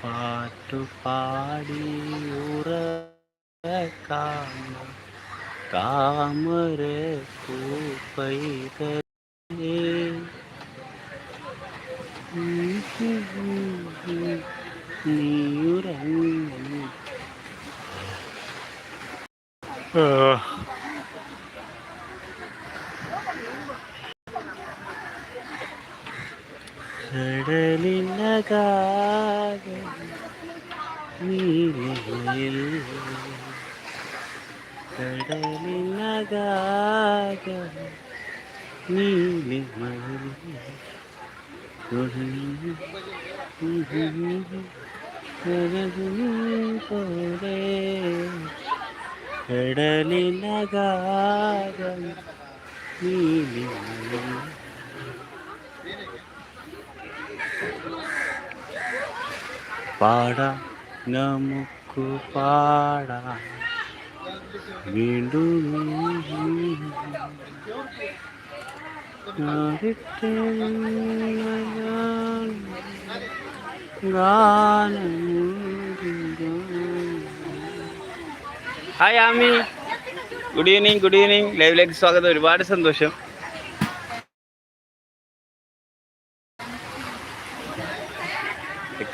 പാട്ടുപാടി ഉറക്കാമ കാമര പൂപ്പൈതേ നീയുറങ്ങി കടലിനകാകെ നീലയിൽ കടലിനകാകെ നീലിമയിൽ പോലെ കടലിനകാകെ നീലിമയിൽ പാടാം നമുക്ക് പാടാം. വീണ്ടും hi Ami good evening good evening ലൈവിലേക്ക് സ്വാഗതം. ഒരുപാട് സന്തോഷം.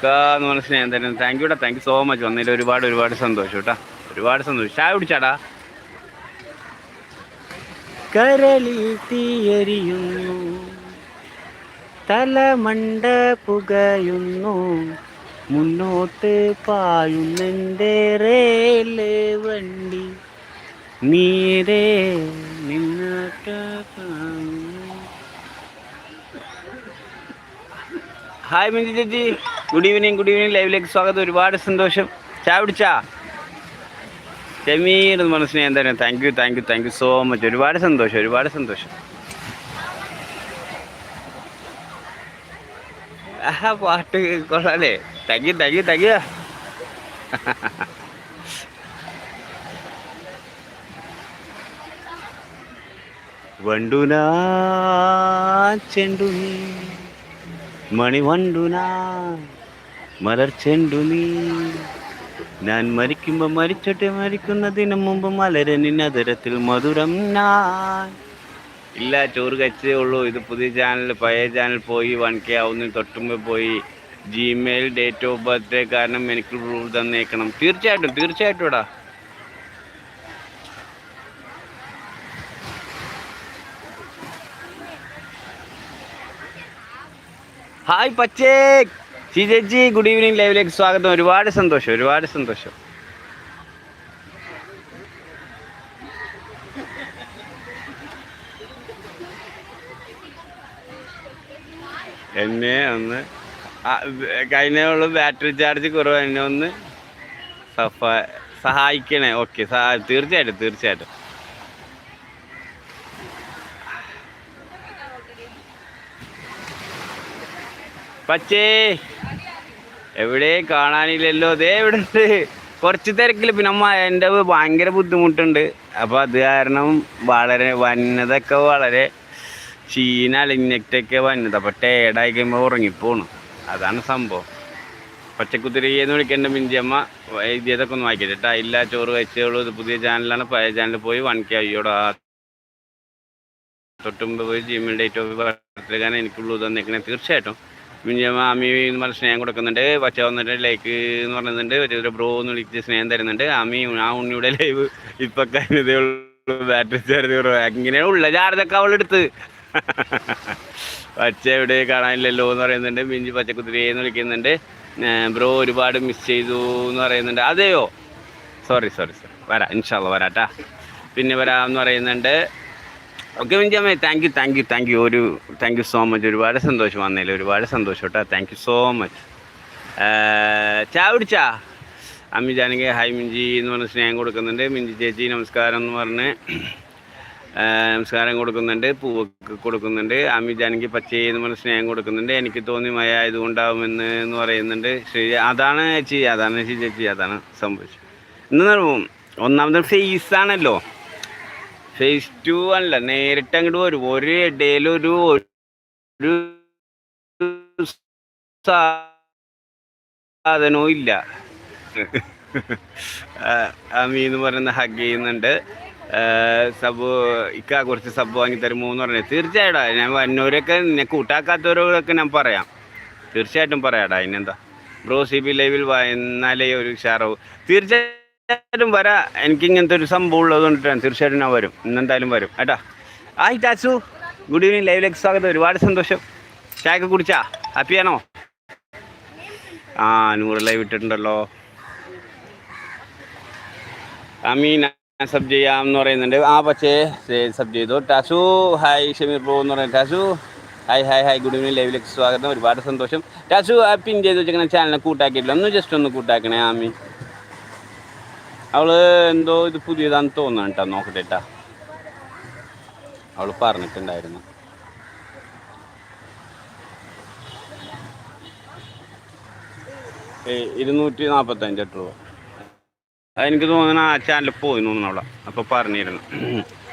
ഇക്കാന്ന് പറഞ്ഞ സ്നേഹം thank you thank you so much വന്നതിൽ ഒരുപാട് ഒരുപാട് സന്തോഷം കേട്ടാ ഒരുപാട് സന്തോഷം. ചായ കുടിച്ചാടാ. കരളിൽ തീയരിയുന്നു തലമണ്ട പുകയുന്നു. മുന്നോട്ട് പായുന്നെന്റെ റേൽ വണ്ടി. നീരേ നിന്നട്ട ഹായ് മിഞ്ചി ചേച്ചി. ഗുഡ് ഈവനിങ് ഗുഡ് ഈവനിങ് ലൈവിലേക്ക് സ്വാഗതം. ഒരുപാട് സന്തോഷം. ചായ പിടിച്ചാ ജമീർ എന്ന് പറഞ്ഞ സ്നേഹം തന്നെ thank you thank you thank you so much ഒരുപാട് സന്തോഷം ഒരുപാട് സന്തോഷം. ആഹാ പാട്ട് കൊള്ളാലേ. Thank you thank you thank you വണ്ടുനാ ചെണ്ടു നീ മണിവണ്ടുനാ മലർ ചെണ്ടു നീ. ഞാൻ മരിക്കുമ്പോൾ മരിച്ചോട്ടെ മരിക്കുന്നതിന് മുമ്പ് മലര നിന്നതരത്തിൽ മധുരം ഞാൻ. ഇല്ല ചോറ് കഴിച്ചേ ഉള്ളൂ. ഇത് പുതിയ ചാനൽ പഴയ ചാനൽ പോയി വൺ കെ ആവുന്ന തൊട്ടുമ്പോ പോയി. ജിമെയിൽ ഡേറ്റ് ഓഫ് ബർത്ത്ഡേ കാരണം എനിക്ക് പ്രൂഫ് തന്നേക്കണം. തീർച്ചയായിട്ടും തീർച്ചയായിട്ടും ഇടാ ഹായ് പച്ചേ ചേച്ചി ഗുഡ് ഈവനിങ് ലൈവിലേക്ക് സ്വാഗതം. ഒരുപാട് സന്തോഷം ഒരുപാട് സന്തോഷം. എന്നെ ഒന്ന് കഴിഞ്ഞുള്ള ബാറ്ററി ചാർജ് കുറവ്. എന്നെ ഒന്ന് സഹായിക്കണേ. ഓക്കെ തീർച്ചയായിട്ടും തീർച്ചയായിട്ടും. പച്ചേ എവിടെ കാണാനില്ലല്ലോ. ദേ ഇവിടെ ഉണ്ട് കുറച്ച് തിരക്കിൽ പിന്നെ എന്റെ ഭയങ്കര ബുദ്ധിമുട്ടുണ്ട്. അപ്പോൾ അത് കാരണം വളരെ വന്നതൊക്കെ വളരെ ക്ഷീണ അലിഞ്ഞിട്ടൊക്കെ വന്നത്. അപ്പോൾ ടേഡായി കഴിയുമ്പോൾ ഉറങ്ങിപ്പോണു. അതാണ് സംഭവം. പച്ചക്കുതിരയെന്ന് വിളിക്കേണ്ട മിഞ്ചിയമ്മ ഇതൊക്കെ ഒന്ന് വായിക്കട്ടെ. കേട്ടോ ഇല്ല ചോറ് കഴിച്ചോളൂ ഇത് പുതിയ ചാനലാണ്. പഴയ ചാനലിൽ പോയി വൺ കെ അയ്യോടാ. തൊട്ടുമ്പ് പോയി ജിമ്മിൽ ഡേറ്റ് ഓഫ് ബർത്ത്ഡേ കാരണം എനിക്കുള്ളൂ തന്നേക്കണേ. തീർച്ചയായിട്ടും. മാമി എന്ന് പറഞ്ഞ സ്നേഹം കൊടുക്കുന്നുണ്ട്. പച്ച വന്നിട്ട് ലൈക്ക് എന്ന് പറയുന്നുണ്ട്. ഒരു ബ്രോ എന്ന് വിളിച്ച് സ്നേഹം തരുന്നുണ്ട്. ആമി ആ ഉണ്ണിയുടെ ലൈവ് ഇപ്പൊ കഴിഞ്ഞതേ ബാറ്ററി ചാർജ് ഇങ്ങനെയാണ് ഉള്ള ചാർജൊക്കെ അവളെടുത്ത് പച്ച എവിടെ കാണാനില്ലല്ലോ എന്ന് പറയുന്നുണ്ട്. മിഞ്ചി പച്ചക്കുതിരയെന്ന് വിളിക്കുന്നുണ്ട്. ബ്രോ ഒരുപാട് മിസ് ചെയ്തു എന്ന് പറയുന്നുണ്ട്. അതെയോ? സോറി സോറി സോറി വരാം. ഇൻഷാല്ല വരാട്ടാ പിന്നെ വരാമെന്ന് പറയുന്നുണ്ട്. Okay മിഞ്ചാമേ thank you thank you thank you ഒരു താങ്ക് യു സോ മച്ച് ഒരുപാട് സന്തോഷം വന്നതിൽ ഒരുപാട് സന്തോഷം കേട്ടോ താങ്ക് യു സോ മച്ച് ചാ കുടിച്ചാ? അമ്മി ജാനകി ഹായ് മിഞ്ചി എന്ന് പറഞ്ഞ് സ്നേഹം കൊടുക്കുന്നുണ്ട്. മിഞ്ചി ചേച്ചി നമസ്കാരം എന്ന് പറഞ്ഞ് നമസ്കാരം കൊടുക്കുന്നുണ്ട്. പൂവൊക്കെ കൊടുക്കുന്നുണ്ട്. അമ്മി ജാനകി പച്ചയെ എന്ന് പറഞ്ഞ് സ്നേഹം കൊടുക്കുന്നുണ്ട്. എനിക്ക് തോന്നി മയ ആയതുകൊണ്ടാവുമെന്ന് എന്ന് പറയുന്നുണ്ട്. ശ്രീ അതാണ് ചേച്ചി അതാണ് ചേച്ചി അതാണ് സംഭവിച്ചത്. ഇന്ന് ഒന്നാമത് ഫേസാണല്ലോ ഫേസ് ടു അല്ല നേരിട്ട് അങ്ങോട്ട് വരും. ഒരു ഇടയിൽ ഒരു ഒരു സാധനവും ഇല്ല. അമീ എന്ന് പറയുന്ന ഹഗ് ചെയ്യുന്നുണ്ട്. സബ് ഇക്ക കുറച്ച് സബ് വാങ്ങി തരുമോ എന്ന് പറഞ്ഞു. തീർച്ചയായിട്ടും ഞാൻ വന്നവരൊക്കെ നിന്നെ കൂട്ടാക്കാത്തവരോടൊക്കെ ഞാൻ പറയാം. തീർച്ചയായിട്ടും പറയാടാ അതിനെന്താ ബ്രോ സി ബി ലൈവിൽ വന്നാലേ ഒരു ഉഷാറാവും. തീർച്ചയായിട്ടും വരാ. എനിക്ക് ഇങ്ങനത്തെ ഒരു സംഭവം ഉള്ളത് കൊണ്ടിട്ടാണ് തീർച്ചയായിട്ടും ഞാൻ വരും. ഇന്നെന്തായാലും വരും. കേട്ടാ? ആയി ടാച്ചു ഗുഡ് ഈവനിങ് ലൈവിലേക്ക് സ്വാഗതം. ഒരുപാട് സന്തോഷം. ചായക്ക് കുടിച്ചാ? ഹാപ്പിയാണോ ആ നൂറ് ലൈവ് ഇട്ടിട്ടുണ്ടല്ലോ. അമീന സബ് ചെയ്യാം എന്ന് പറയുന്നുണ്ട്. ആ പക്ഷേ സബ് ചെയ്തു. ടാസു ഹായ് ഷമീർ പ്രോ എന്ന് പറയുന്നത് ടാസു hi hi hi good evening ലൈവിലേക്ക് സ്വാഗതം. ഒരുപാട് സന്തോഷം. ടാസു ആ പിൻ ചെയ്ത് വെച്ചിങ്ങനെ ചാനലിനെ കൂട്ടാക്കിയിട്ടില്ല. ഒന്ന് ജസ്റ്റ് ഒന്ന് കൂട്ടാക്കണേ ആമി അവൾ എന്തോ ഇത് പുതിയതാന്ന് തോന്നണം കേട്ടോ നോക്കട്ടെ ട്ടാ. അവൾ പറഞ്ഞിട്ടുണ്ടായിരുന്നു. ഇരുന്നൂറ്റി നാൽപ്പത്തഞ്ച് എട്ട് രൂപ എനിക്ക് തോന്നുന്നു ആ ചാനൽ പോയി തോന്നുന്നു അവളെ. അപ്പോൾ പറഞ്ഞിരുന്നു.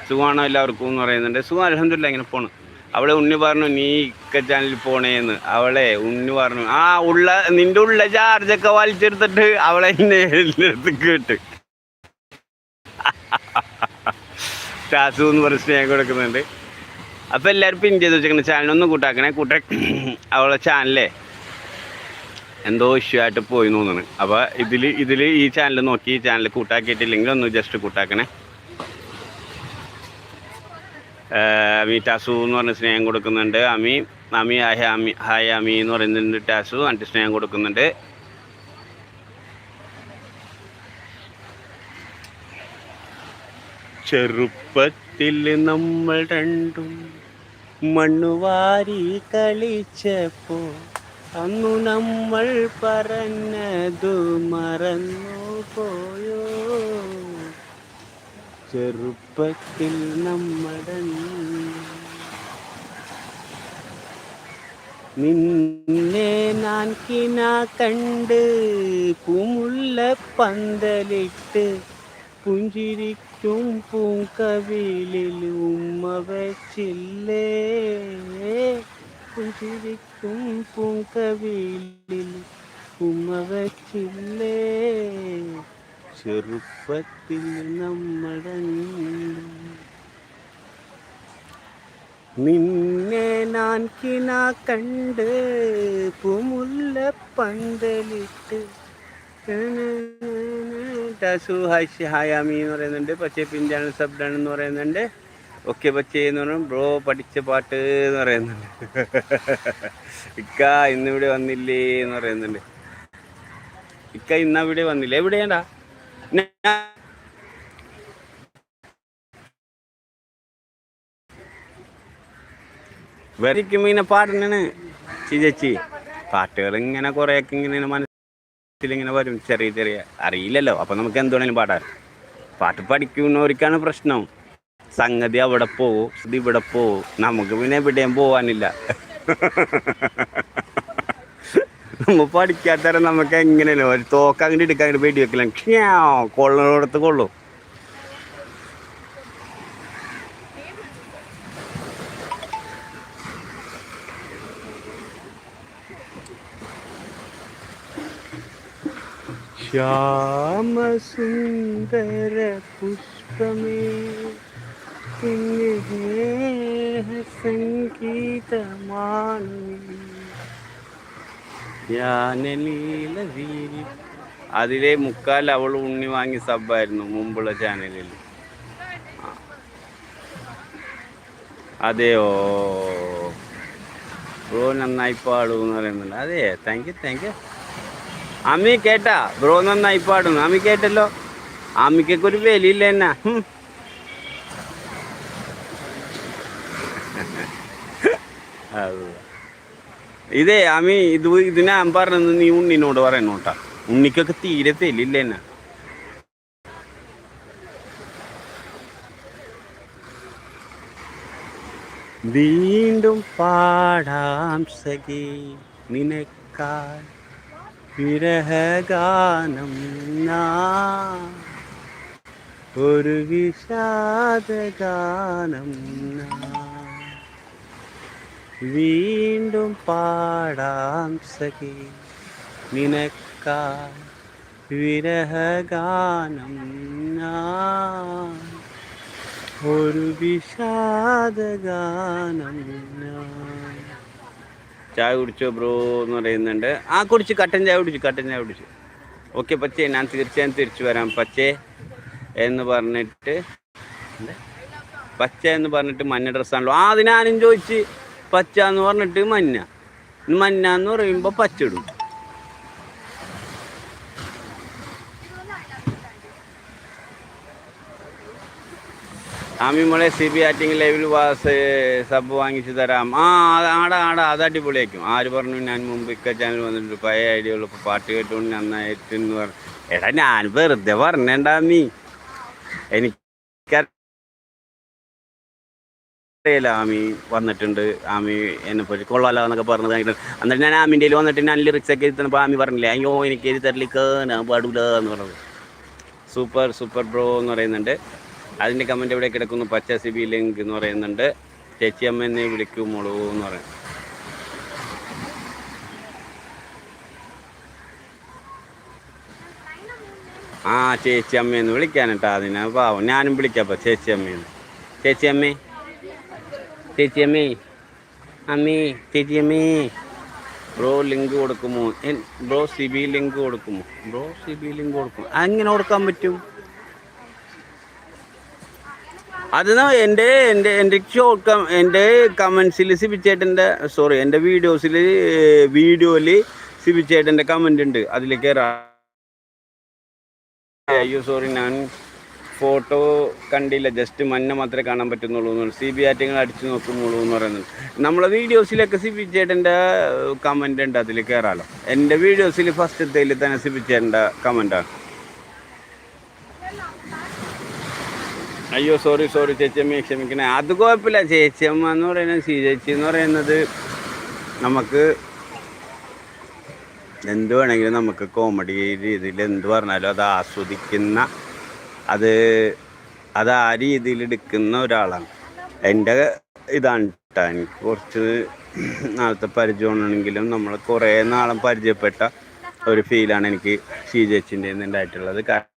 സുഖമാണോ എല്ലാവർക്കും എന്ന് പറയുന്നുണ്ട്. സുഖം അലഹമില്ല ഇങ്ങനെ പോണ്. അവളെ ഉണ്ണി പറഞ്ഞു നീ ഇക്ക ചാനലിൽ പോണേന്ന്. അവളെ ഉണ്ണി പറഞ്ഞു ആ ഉള്ള നിന്റെ ഉള്ള ചാർജൊക്കെ വലിച്ചെടുത്തിട്ട് അവളെ എടുത്ത് കേട്ട് ടാസു എന്ന് പറഞ്ഞ് സ്നേഹം കൊടുക്കുന്നുണ്ട്. അപ്പോൾ എല്ലാവരും പിൻ ചെയ്ത് വെച്ചേക്കുന്ന ചാനലൊന്നും കൂട്ടാക്കണേ. കൂട്ട അവളെ ചാനലേ എന്തോ ഇഷ്യൂ ആയിട്ട് പോയി തോന്നുന്നു. അപ്പോൾ ഇതിൽ ഇതിൽ ഈ ചാനൽ നോക്കി ഈ ചാനൽ കൂട്ടാക്കിയിട്ടില്ലെങ്കിൽ ഒന്ന് ജസ്റ്റ് കൂട്ടാക്കണേ. അമി ടാസു എന്ന് പറഞ്ഞ സ്നേഹം കൊടുക്കുന്നുണ്ട്. അമി അമി ഹായ് അമി ഹായ് അമി എന്ന് പറയുന്നുണ്ട് ടാസു. അന്റി സ്നേഹം കൊടുക്കുന്നുണ്ട്. ചെറുപ്പത്തിൽ നമ്മൾ രണ്ടും മണ്ണുവാരി കളിച്ചപ്പോ അന്നു നമ്മൾ പറഞ്ഞതു മറന്നു പോയോ ചെറുപ്പത്തിൽ നമ്മുടെ നിന്നെ നാൻ കിനാ കണ്ട് പൂമുള്ള പന്തലിട്ട് പുഞ്ചിരിക്കും പൂങ്കവിളിൽ ഉമ്മ വച്ചില്ലേ പുഞ്ചിരിക്കും പൂങ്കവിളിൽ ഉമ്മ വച്ചില്ലേ ചെറുപ്പത്തിൽ നമ്മുടെ നിന്നെ ഞാൻ കിന കണ്ട് പൂമുല്ല പന്തലിട്ട് ടാസു ഹായ് ഹായ് ആമി എന്ന് പറയുന്നുണ്ട്. പക്ഷേ പിഞ്ചാണ് സബ്ഡൺ എന്ന് പറയുന്നുണ്ട്. ഓക്കെ പച്ചേ എന്ന് പറഞ്ഞു ബ്രോ പഠിച്ച പാട്ട് എന്ന് പറയുന്നുണ്ട്. ഇക്ക ഇന്നിവിടെ വന്നില്ലേ എന്ന് പറയുന്നുണ്ട്. ഇക്ക ഇന്ന് ഇവിടെ വന്നില്ല? എവിടെയാണ്ടാ? വരയ്ക്കും ഇങ്ങനെ പാടുന്നാണ് ചേച്ചി പാട്ടുകൾ ഇങ്ങനെ കുറേയൊക്കെ ഇങ്ങനെ മനസ്സിലിങ്ങനെ വരും. ചെറിയ ചെറിയ അറിയില്ലല്ലോ. അപ്പം നമുക്ക് എന്തുവേണേലും പാടാം. പാട്ട് പഠിക്കുന്നവർക്കാണ് പ്രശ്നം. സംഗതി അവിടെ പോവും ഇത് ഇവിടെ പോവും. നമുക്ക് പിന്നെ എവിടെയും പോവാനില്ല. നമ്മ പഠിക്കാത്തവരെ നമുക്ക് എങ്ങനെയല്ലോ? ഒരു തോക്ക അങ്ങോട്ട് എടുക്കാൻ വെടി വെക്കലാം കൊള്ളുന്നിടത്ത് കൊള്ളും. ശ്യാമസുന്ദര പുഷ്പമേ സംഗീതമാണ്. അതിലെ മുക്കാൽ അവൾ ഉണ്ണി വാങ്ങി സബ്ബായിരുന്നു മുമ്പുള്ള ചാനലിൽ. അതെയോ? ബ്രോ നന്നായി പാടൂ എന്ന് പറയുന്നുണ്ട്. അതെ താങ്ക് യു താങ്ക് യു. അമ്മി കേട്ടാ ബ്രോ നന്നായി പാടുന്നു. അമ്മി കേട്ടല്ലോ? അമ്മിക്കൊക്കെ ഒരു വിലയില്ല എന്നാ. ഇതേ അമ്മി ഇത് ഇത് ഞാൻ പറഞ്ഞത് നീ ഉണ്ണിനോട് പറയണോട്ടാ ഉണ്ണിക്കൊക്കെ തീരെ തെലില്ല എന്നാ. വീണ്ടും പാടാം സഖി നിനക്കാൽ വിരഹഗാനം ഒരു വിഷാദഗാനം വീണ്ടും പാടാം സഖി നിനക്കാ വിരഹഗാനം ഒരു വിഷാദഗാനം ഞാൻ ചായ കുടിച്ചോ ബ്രോ എന്ന് പറയുന്നുണ്ട്. ആ കുടിച്ച് കട്ടൻ ചായ കുടിച്ചു കട്ടൻ ചായ കുടിച്ചു. ഓക്കെ പച്ചേ ഞാൻ തീർച്ചയായും തിരിച്ചു വരാം പച്ചേ എന്ന് പറഞ്ഞിട്ട്. പച്ച എന്ന് പറഞ്ഞിട്ട് മഞ്ഞ ഡ്രസ്സാണല്ലോ ആ അത് ഞാനും ചോദിച്ച് പച്ച എന്ന് പറഞ്ഞിട്ട് മഞ്ഞ. മഞ്ഞ എന്ന് പറയുമ്പോൾ പച്ച ഇടും ആമി മോളെ സി ബി ആറ്റിംഗ് ലൈവിൽ വാസ് സബ് വാങ്ങിച്ചു തരാം. ആ ആടാ ആടാ അത് അടിപൊളിയായിരിക്കും. ആര് പറഞ്ഞു ഞാൻ മുമ്പ് ഇക്ക ചാനൽ വന്നിട്ട് പഴയ ഐഡിയ ഉള്ളപ്പോൾ പാട്ട് കേട്ടുകൊണ്ട് നന്നായിട്ട് എന്ന് പറഞ്ഞു എടാ ഞാൻ വെറുതെ പറഞ്ഞേണ്ടാ നീ എനിക്ക് ആമി വന്നിട്ടുണ്ട്. ആമി എന്നെ പറ്റി കൊള്ളാലോ എന്നൊക്കെ പറഞ്ഞത് എന്നിട്ട് ഞാൻ ആമിന്റെ വന്നിട്ട് ഞാൻ ലിറിക്സ് ഒക്കെ എഴുതിപ്പോൾ ആമി പറഞ്ഞില്ലേ അയ്യോ എനിക്ക് എഴുതി തരലിക്കാൻ ഞാൻ പാടൂല എന്ന് പറഞ്ഞത്. സൂപ്പർ സൂപ്പർ ബ്രോ എന്ന് പറയുന്നുണ്ട്. അതിന്റെ കമന്റ് ഇവിടെ കിടക്കുന്നു. പച്ച സി ബി ലിങ്ക് എന്ന് പറയുന്നുണ്ട്. ചേച്ചിയമ്മ എന്നെ മുളകൂ എന്ന് പറയും. ആ ചേച്ചിയമ്മയെന്ന് വിളിക്കാനട്ടാ അതിനാ. പാവം ഞാനും വിളിക്കാം ചേച്ചിയമ്മയെന്ന് ചേച്ചിയമ്മേ ചേച്ചി അമ്മേ. അമി ചേച്ചി അമ്മേ. ബ്രോ ലിങ്ക് കൊടുക്കുമോ? ബ്രോ സി ബി ലിങ്ക് കൊടുക്കുമോ? ബ്രോ സി ബി ലിങ്ക് കൊടുക്കുമോ? അങ്ങനെ കൊടുക്കാൻ പറ്റും? അത് എന്റെ എന്റെ എന്റെ ഷോർട്ട് കം എന്റെ കമൻസിൽ സിബിച്ചേട്ടന്റെ സോറി എന്റെ വീഡിയോസിൽ വീഡിയോയിൽ സിബിച്ചേട്ടന്റെ കമന്റ് ഉണ്ട്. അതിൽ കയറാം അയ്യോ സോറി ഞാൻ ഫോട്ടോ കണ്ടില്ല. ജസ്റ്റ് മഞ്ഞ മാത്രമേ കാണാൻ പറ്റുന്നുള്ളൂ എന്ന് സി ബി ആറ്റിങ്ങൾ അടിച്ചു നോക്കുന്നുള്ളൂ എന്ന് പറയുന്നത്. നമ്മളെ വീഡിയോസിലൊക്കെ സിബി ചേട്ടന്റെ കമന്റ് ഉണ്ട്. അതിൽ കയറാലോ എന്റെ വീഡിയോസിൽ ഫസ്റ്റ് ഫസ്റ്റത്തേൽ തന്നെ സിബി ചേട്ടന്റെ കമന്റാണ് അയ്യോ സോറി സോറി ചേച്ചിയമ്മ ക്ഷമിക്കണേ. അത് കുഴപ്പമില്ല. ചേച്ചിയമ്മ എന്ന് പറയുന്നത് സി ചേച്ചി എന്ന് പറയുന്നത് നമുക്ക് എന്ത് വേണമെങ്കിലും നമുക്ക് കോമഡി രീതിയിൽ എന്ത് പറഞ്ഞാലും അത് ആസ്വദിക്കുന്ന അത് അത് ആ രീതിയിൽ എടുക്കുന്ന ഒരാളാണ്. എന്റെ ഇതാണ് കേട്ടോ എനിക്ക് കുറച്ച് നാളത്തെ പരിചയമാണെങ്കിലും നമ്മൾ കുറേ നാളും പരിചയപ്പെട്ട ഒരു ഫീലാണ് എനിക്ക് ഷീ ചേച്ചിന്റെ ഉണ്ടായിട്ടുള്ളത്. കാരണം